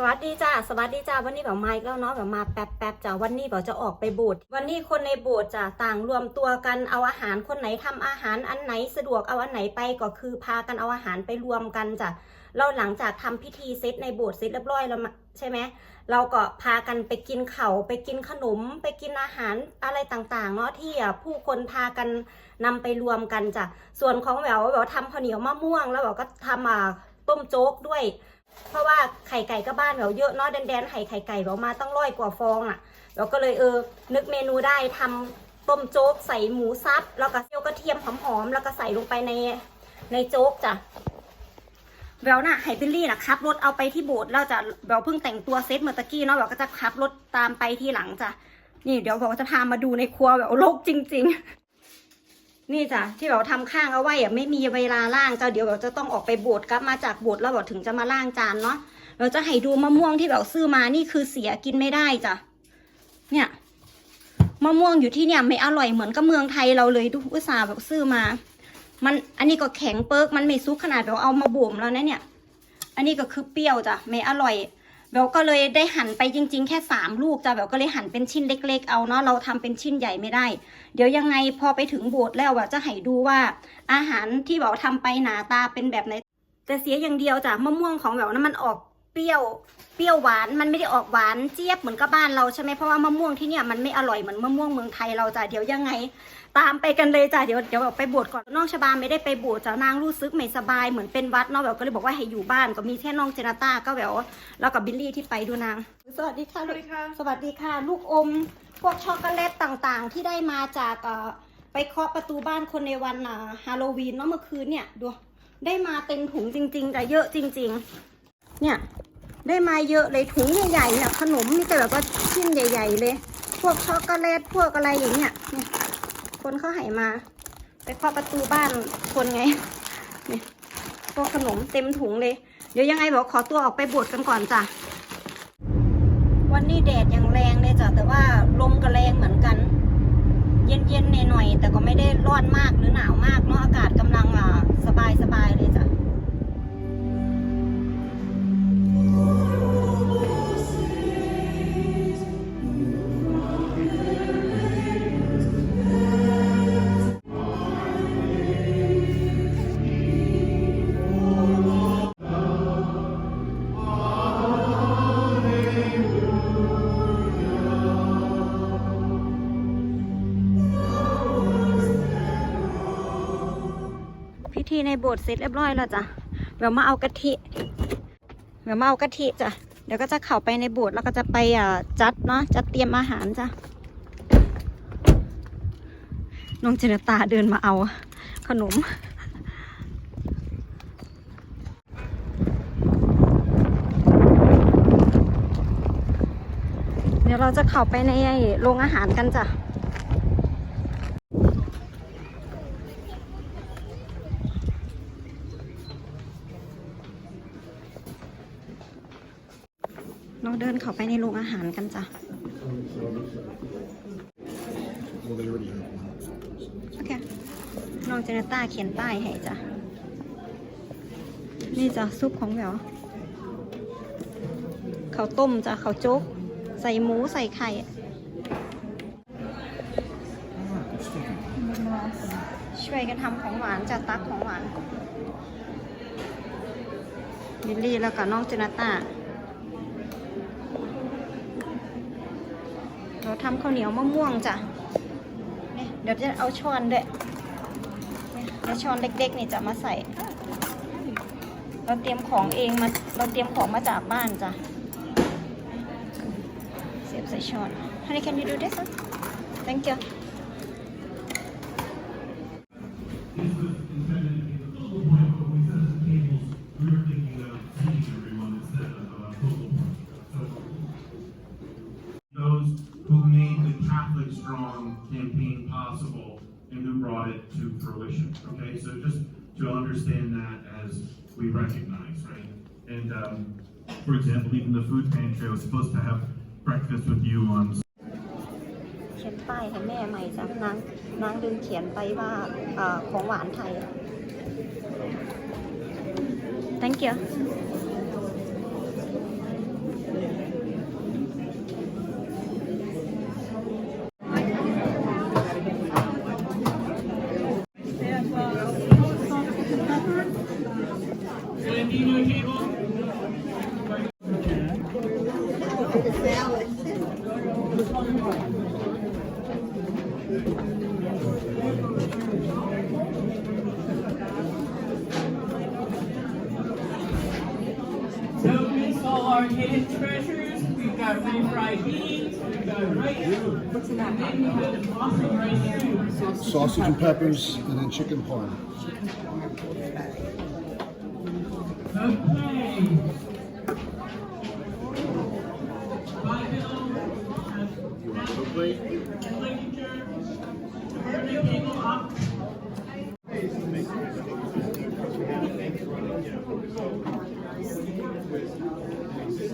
สวัสดีจ้าสวัสดีจ้าวันนี้แบบมาอีกแล้วเนาะแบบมาแป๊บแป๊บๆจ้าวันนี้แบบจะออกไปโบสถ์วันนี้คนในโบสถ์จ้าต่างรวมตัวกันเอาอาหารคนไหนทำอาหารอันไหนสะดวกเอาอันไหนไปก็คือพากันเอาอาหารไปรวมกันจ้ะเราหลังจากทำพิธีเซตในโบสถ์เสร็จเรียบร้อยแล้วมาใช่ไหมเราก็พากันไปกินเข่าไปกินขนม ไปกินอาหารอะไรต่างๆเนาะที่ผู้คนพากันนำไปรวมกันจ้ะส่วนของแหววแหววทำข้าวเหนียวมะม่วง แล้วแหววก็ทำอ่าต้มโจ๊กด้วย เพราะว่าไข่ไก่ก็บ้านเราเยอะเนาะแดนๆไข่ไข่ไก่เรามาตั้งร้อยกว่าฟองอะ่ะเราก็เลยเออ นึกเมนูได้ทำต้มโจ๊กใส่หมูซับแล้วก็เจียวกระเทียมหอมๆแล้วก็ใส่ลงไปในในโจ๊กจ้ะแววน่ะไฮเบลลี่น่ะขับรถเอาไปที่โบสถ์แล้วจะแววเพิ่งแต่งตัวเซตเมื่อตะกี้เนาะแววก็จะขับรถตามไปที่หลังจ้ะนี่เดี๋ยวแววจะพามาดูในครัวแววโลกจริง ๆ นี่จ้ะที่เราทำข้างเอาไว้อะไม่มีเวลาล่างจ้ะเดี๋ยวเราจะต้องออกไปโบสถ์กลับมาจากโบสถ์แล้วเราถึงจะมาล่างจานเนาะเราจะให้ดูมะม่วงที่เราซื้อมานี่คือเสียกินไม่ได้จ้ะเนี่ยมะม่วงอยู่ที่เนี่ยไม่อร่อยเหมือนกับเมืองไทยเราเลยดูอุตสาห์แบบซื้อมา มันอันนี้ก็แข็งเปิกมันไม่ซุกขนาดเราเอามาบ่มแล้วนะเนี่ย อันนี้ก็คือเปรี้ยวจ้ะไม่อร่อย เบลก็เลยได้หั่นไปจริง ๆ แค่สามลูกจ้ะเบลก็เลยหั่นเป็นชิ้นเล็ก ๆ เอาเนาะเราทำเป็นชิ้นใหญ่ไม่ได้ เดี๋ยวยังไงพอไปถึงโบสถ์แล้วอะจะให้ดูว่า อาหารที่เบลทำไปหนาตาเป็นแบบไหนแต่เสียอย่างเดียวจ้ะมะม่วงของเบลนะมันออกเปรี้ยวเปรี้ยวหวานมันไม่ได้ออกหวานเจี๊ยบเหมือนกับบ้านเราใช่ไหมเพราะว่ามะม่วงที่เนี่ยมันไม่อร่อยเหมือนมะม่วงเมืองไทยเราจ้ะเดี๋ยวยังไง ตามไปกันเลยจ้ะเดี๋ยวเดี๋ยวแบบไปบวชก่อนน้องชบาไม่ได้ไปบวชจ้ะนางรู้สึกไม่สบายเหมือนเป็นหวัดเนาะแบบก็เลยบอกว่าให้อยู่บ้านก็มีแค่น้องเจนาต้าก็แบบแล้วกับบิลลี่ที่ไปดูนาง สวัสดีค่ะสวัสดีค่ะ สวัสดีค่ะ ลูกอม พวกช็อกโกแลตต่างๆ ที่ได้มาจากเอ่อไปเคาะประตูบ้านคนในวันฮาโลวีนเนาะเมื่อคืนเนี่ยดูได้มาเต็มถุงจริงๆแต่เยอะจริง ๆ เนี่ยได้มาเยอะเลยถุงใหญ่ๆเนี่ยขนมมีแต่แบบว่าชิ้นใหญ่ ๆ เลย พวกช็อกโกแลตพวกอะไรอย่างเงี้ยเนี่ย คนเขาให้มา ไปเคาะประตูบ้านคนไงเนี่ยพวกขนมเต็มถุงเลย เดี๋ยวยังไงบอกขอตัวออกไปบวชกันก่อนจ้ะ วันนี้แดดยังแรงเลยจ้ะแต่ว่าลมก็แรงเหมือนกัน เย็นๆหน่อยๆแต่ก็ไม่ได้ร้อนมากหรือหนาวมากเนาะอากาศกำลังอะสบาสบายๆเลยจ้ะ พิธีในโบสถ์เสร็จเรียบร้อยแล้วจ้ะเดี๋ยวมาเอากะทิเดี๋ยวมาเอากะทิจ้ะเดี๋ยวก็จะเข้าไปในโบสถ์แล้วก็จะไปอ่าจัดเนาะจัดเตรียมอาหารจ้ะน้องเจนตาเดินมาเอาขนมเดี๋ยวเราจะเข้าไปในโรงอาหารกันจ้ะ เดินเข้าไปในโรงอาหารกันจ้ะโอเคน้องเจนต้าเขียนป้ายให้จ้ะ นี่จ้ะซุปของแหววข้าต้มจ้ะเขาโจ๊ก ใส่หมูใส่ไข่ช่วยกันทำของหวานจ้ะตักของหวานบิลลี่แล้วก็น้องเจนต้า เรา ทำข้าวเหนียวมะม่วงจ้ะนี่เดี๋ยวจะเอาช้อนด้วยนี่เอาช้อนเล็กๆนี่จะมาใส่ เราเตรียมของเองมาเราเตรียมของมาจากบ้านจ้ะเสียบใส่ช้อน Honey can you do this one Thank you Catholic Strong campaign possible and who brought it to fruition. Okay, so just to understand that as we recognize, right? And um, for example, even the food pantry, I was supposed to have breakfast with you on เขียนป้ายให้แม่ใหม่จ้ะนางนางลืมเขียนไปว่าเออของหวานไทย thank you all our hidden treasures. We've got refried beans, we've got rice, and then we have an awesome rice stew. sausage and peppers, and then chicken parm. Okay. Bye, Bill.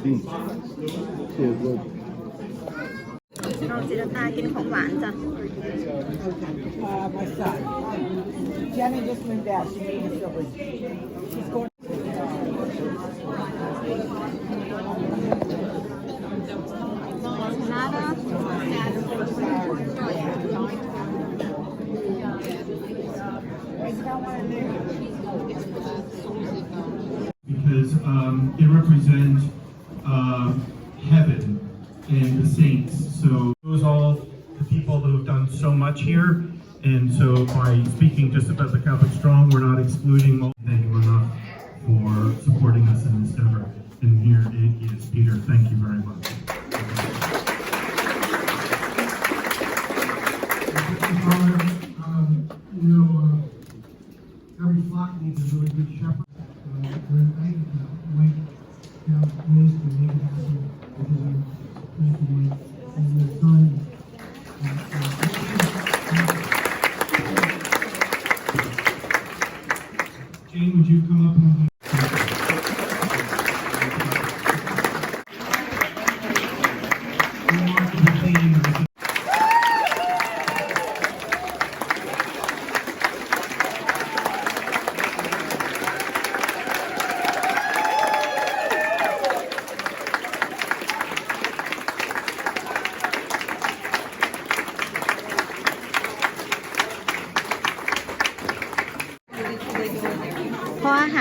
Yeah, good. เราจิรตากินของหวานจ้ะ Uh, my son. Jenny just moved out. She made me feel good. She's going. Nada. So those all the people who have done so much here. And so by speaking just about the Catholic Strong, we're not excluding. Thank you enough for supporting us in this endeavor. And here it is Peter. Jane, would you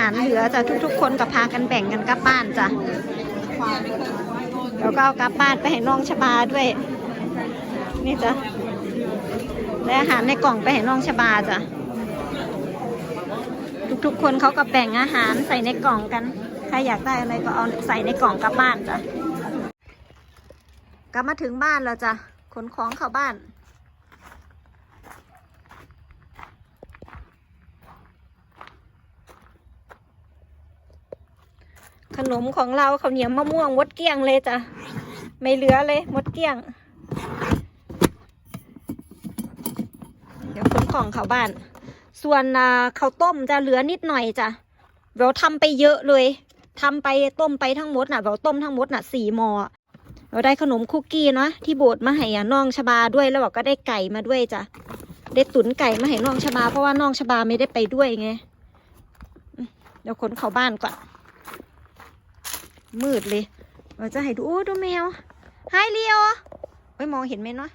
าหารเหลือจะทุกๆ คนก็พากันแบ่งกันกลับบ้านจ้ะแล้วก็เอากลับบ้านไปให้น้องชบาด้วย นี่จ้ะและอาหารในกล่องไปให้น้องชบาจ้ะทุกๆ คนเขาก็แบ่งอาหารใส่ในกล่องกัน ใครอยากได้อะไรก็เอาใส่ในกล่องกลับบ้านจ้ะกลับมาถึงบ้านแล้วจ้ะขนของเข้าบ้าน ขนมของเราข้าวเหนียวมะม่วงมดเกี้ยงเลยจ้ะ ไม่เหลือเลยมดเกี้ยง เดี๋ยวขนของเข้าบ้าน ส่วนข้าวต้มจะเหลือนิดหน่อยจ้ะเราทำไปเยอะเลยทำไปต้มไปทั้งหมดน่ะเราต้มทั้งหมดน่ะสี่หมอเราได้ขนมคุกกี้เนาะที่โบสถ์มาให้อะน้องชบาด้วยแล้วก็ได้ไก่มาด้วยจ้ะได้ตุ๋นไก่มาให้น้องชบา เพราะว่าน้องชบาไม่ได้ไปด้วยไงเดี๋ยวขนเข้าบ้านก่อน มืดเลย เราจะให้ดู โอ้ดูแมวไฮเลียวเอ้ยมองเห็นไหมเนาะ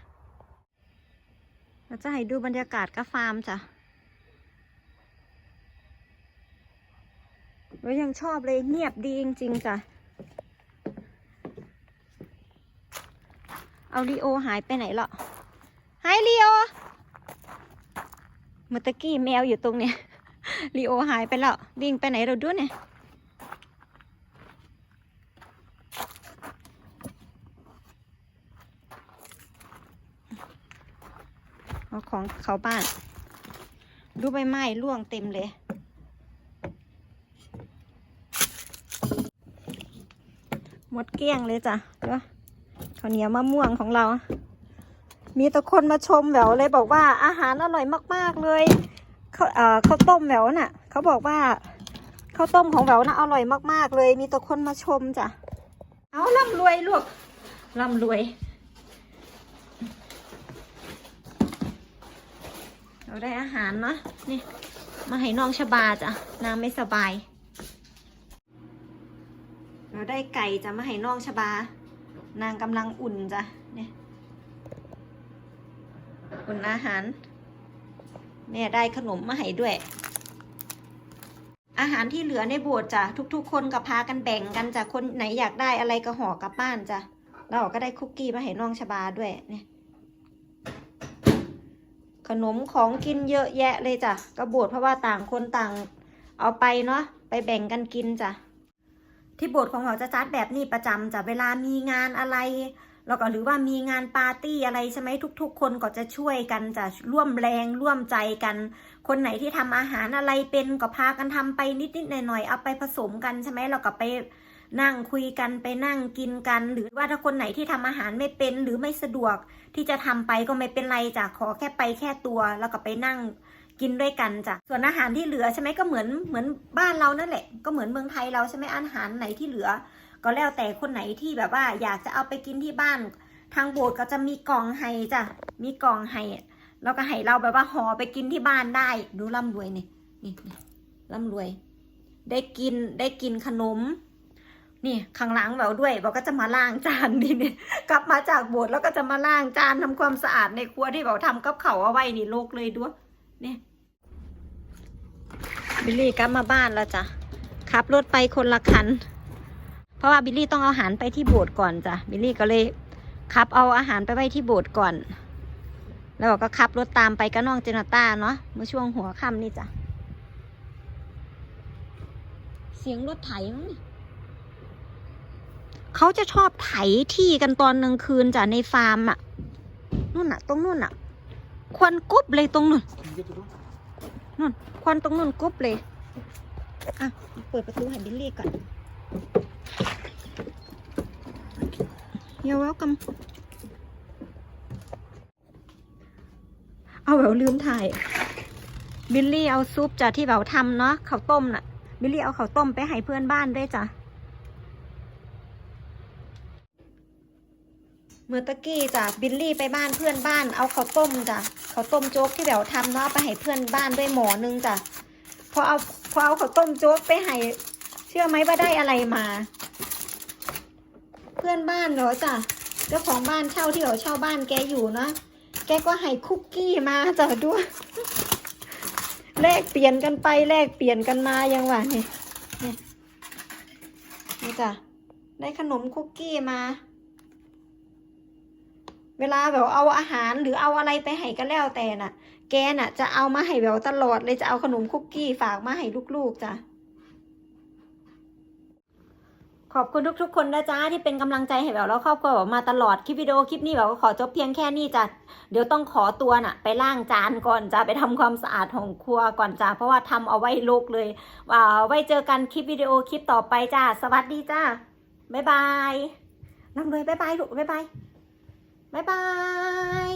เราจะให้ดูบรรยากาศกาฟาร์มจ้ะเรายังชอบเลยเงียบดีจริง ๆจ้ะ เอาลีโอหายไปไหนละไฮลีโอเมื่อตะกี้แมวอยู่ตรงเนี้ยลีโอหายไปแล้ววิ่งไปไหนเราดูเนี่ย เอาของเขาบ้าน ดูใบไม้ร่วงเต็มเลย หมดเกลี้ยงเลยจ้ะเดี๋ยวข้าวเหนียวมะม่วงของเรา มีแต่คนมาชมแหววเลยบอกว่าอาหารอร่อยมากๆเลยเขาเอ่อข้าวต้มแหววน่ะ เขาบอกว่าข้าวต้มของแหววน่ะอร่อยมากๆเลย มีแต่คนมาชมจ้ะ เอาร่ำรวยลูกร่ำรวย เราได้อาหารเนาะนี่มาให้น้องชบาจ้ะนางไม่สบาย เราได้ไก่จะมาให้น้องชบา นางกำลังอุ่นจ้ะเนี่ยอุ่นอาหารแม่ได้ขนมมาให้ด้วย อาหารที่เหลือในโบสถ์จ้ะทุกๆ คนก็พากันแบ่งกันจ้ะคนไหนอยากได้อะไรก็ห่อกลับบ้านจ้ะเราก็ได้คุกกี้มาให้น้องชบาด้วยเนี่ย ขนมของกินเยอะแยะเลยจ้ะกระโบดเพราะว่าต่างคนต่างเอาไปเนาะไปแบ่งกันกินจ้ะที่โบสถ์ของเราจะจัดแบบนี้ประจำจะเวลามีงานอะไรแล้วก็หรือว่ามีงานปาร์ตี้อะไรใช่ไหมทุก ๆ คนก็จะช่วยกันจะร่วมแรงร่วมใจกัน คนไหนที่ทำอาหารอะไรเป็นก็พากันทำไปนิดๆหน่อยๆเอาไปผสมกันใช่ไหมเราก็ไป นั่งคุยกันไปนั่งกินกัน หรือว่าถ้าคนไหนที่ทำอาหารไม่เป็นหรือไม่สะดวกที่จะทำไปก็ไม่เป็นไรจ้ะขอแค่ไปแค่ตัว แล้วก็ไปนั่งกินด้วยกันจ้ะส่วนอาหารที่เหลือใช่ไหมก็เหมือนเหมือนบ้านเรานั่นแหละ ก็เหมือนเมืองไทยเราใช่ไหมอาหารไหนที่เหลือ ก็แล้วแต่คนไหนที่แบบว่า อยากจะเอาไปกินที่บ้าน ทางโบสถ์ก็จะมีกล่องให้จ้ะมีกล่องให้แล้วก็ให้เราแบบว่าห่อไปกินที่บ้านได้ดูร่ำรวยนี่นี่นี่ร่ำรวย ได้กินได้กินขนม นี่ข้างหลังแบบด้วยบอกก็จะมาล้างจานนี่เนี่ยกลับมาจากโบสถ์แล้วก็จะมาล้างจานทำความสะอาดในครัวที่แบบทำกับเขาเอาไว้นี่โลกเลยด้วยเนี่ยบิลลี่กลับมาบ้านแล้วจ้ะขับรถไปคนละคัน เพราะว่าบิลลี่ต้องเอาอาหารไปที่โบสถ์ก่อนจ้ะบิลลี่ก็เลยขับเอาอาหารไปไว้ที่โบสถ์ก่อน แล้วก็ขับรถตามไปกับน้องเจนาต้าเนาะเมื่อช่วงหัวค่ำนี่จ้ะเสียงรถไถมั้งนี่ เขาจะชอบไถที่กันตอนกลางคืนจ้ะในฟาร์มอะนู่นอะตรงนู่นอะควันกุบเลยตรงนู่นนู่นควันตรงนู่นกุบเลยอะเปิดประตูให้บิลลี่ก่อนเดี๋ยว welcome เอาแววลืมถ่าย บิลลี่เอาซุปจ้ะที่แววทำเนาะข้าวต้มน่ะ บิลลี่เอาข้าวต้มไปให้เพื่อนบ้านด้วยจ้ะ เมื่อตะกี้จ้ะบิลลี่ไปบ้านเพื่อนบ้านเอาข้าวต้มจ้ะข้าวต้มโจ๊กที่แหววทำเนาะไปให้เพื่อนบ้านด้วยหมอนึงจ้ะพอเอาพอเอาข้าวต้มโจ๊กไปให้เชื่อไหมว่าได้อะไรมา เพื่อนบ้านเหรอจ้ะเจ้าของบ้านเช่าที่เขาเช่าบ้านแกอยู่เนาะแกก็ให้คุกกี้มาจ้ะด้วยแลกเปลี่ยนกันไปแลกเปลี่ยนกันมายังวะนี่นี่นี่จ้ะได้ขนมคุกกี้มา เวลาแบบเอาอาหารหรือเอาอะไรไปให้ก็แล้วแต่น่ะ แกน่ะ จะเอามาให้แบบตลอดเลยจะเอาขนมคุกกี้ฝากมาให้ลูกๆจ้ะขอบคุณทุกๆ คนนะจ๊ะที่เป็นกำลังใจให้แบบแล้วครอบครัวแบบมาตลอดคลิปวิดีโอคลิปนี้แบบก็ขอจบเพียงแค่นี้จ้ะเดี๋ยวต้องขอตัวน่ะ ไปล้างจานก่อนจ้ะไปทำความสะอาดของครัวก่อนจ้ะเพราะว่าทำเอาไว้โลกเลยว่าไว้เจอกันคลิปวิดีโอคลิปต่อไปจ้ะสวัสดีจ้าบ๊ายบายน้ำเลยบ๊ายบายลูกบ๊ายบาย บ๊ายบาย